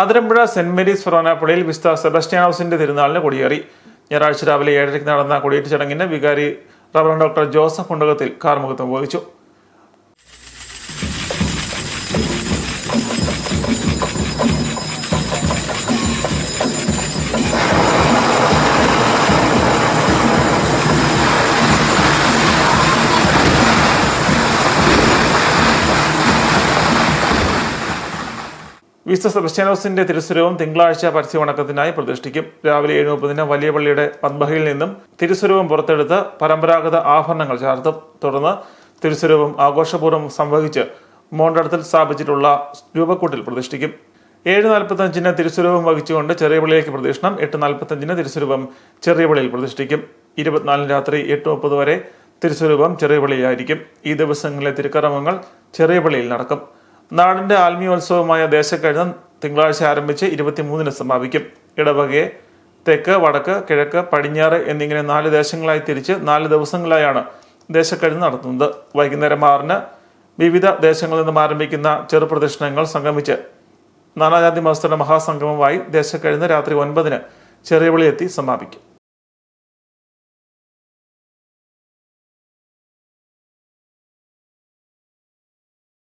Athirampuzha saint Mary's ഫൊറോനാപ്പുഴയിൽ വിസ്ത സെബസ്റ്റ്യാനോസിന്റെ തിരുനാളിന് കൊടിയേറി. ഞായറാഴ്ച രാവിലെ ഏഴരയ്ക്ക് നടന്ന കൊടിയേറ്റ് ചടങ്ങിന് വികാരി റവറൻ ഡോക്ടർ ജോസഫ് ഉണ്ടകത്തിൽ കാർമുഖത്വം വഹിച്ചു. വിസ്ത സെബസ്റ്റ്യാനോസിന്റെ തിരുസ്വരവും തിങ്കളാഴ്ച പരസ്യവണക്കത്തിനായി പ്രതിഷ്ഠിക്കും. രാവിലെ ഏഴ് മുപ്പതിന് വലിയ പള്ളിയുടെ പദ്മഹയിൽ നിന്നും തിരുസ്വരവും പുറത്തെടുത്ത് പരമ്പരാഗത ആഭരണങ്ങൾ ചാർത്തും. തുടർന്ന് തിരുസ്വരവും ആഘോഷപൂർവം സംവഹിച്ച് മോണ്ടടത്തിൽ സ്ഥാപിച്ചിട്ടുള്ള രൂപക്കൂട്ടിൽ പ്രതിഷ്ഠിക്കും. ഏഴ് നാൽപ്പത്തഞ്ചിന് തിരുസ്വരൂപം വഹിച്ചുകൊണ്ട് ചെറിയ പള്ളിയിലേക്ക് പ്രദക്ഷിണം എട്ട് നാൽപ്പത്തഞ്ചിന് തിരുസ്വരൂപം ചെറിയ പള്ളിയിൽ പ്രതിഷ്ഠിക്കും. ഇരുപത്തിനാലിന് രാത്രി എട്ട് മുപ്പത് വരെ തിരുസ്വരൂപം ചെറിയ പള്ളിയിലായിരിക്കും ഈ ദിവസങ്ങളിലെ തിരുക്കർമ്മങ്ങൾ ചെറിയ പള്ളിയിൽ നടക്കും. നാടിന്റെ ആത്മീയോത്സവമായ ദേശക്കഴുതം തിങ്കളാഴ്ച ആരംഭിച്ച് ഇരുപത്തിമൂന്നിന് സമാപിക്കും. ഇടവകയെ തെക്ക് വടക്ക് കിഴക്ക് പടിഞ്ഞാറ് എന്നിങ്ങനെ നാല് ദേശങ്ങളായി തിരിച്ച് നാല് ദിവസങ്ങളായാണ് ദേശക്കഴിഞ്ഞ് നടത്തുന്നത്. വൈകുന്നേരം ആറിന് വിവിധ ദേശങ്ങളിൽ നിന്നും ആരംഭിക്കുന്ന ചെറുപ്രദക്ഷിണങ്ങൾ സംഗമിച്ച് നാനാജാതി മതസ്ഥരുടെ മഹാസംഗമമായി ദേശക്കഴുന്ന് രാത്രി ഒൻപതിന് ചെറിയ എത്തി സമാപിക്കും.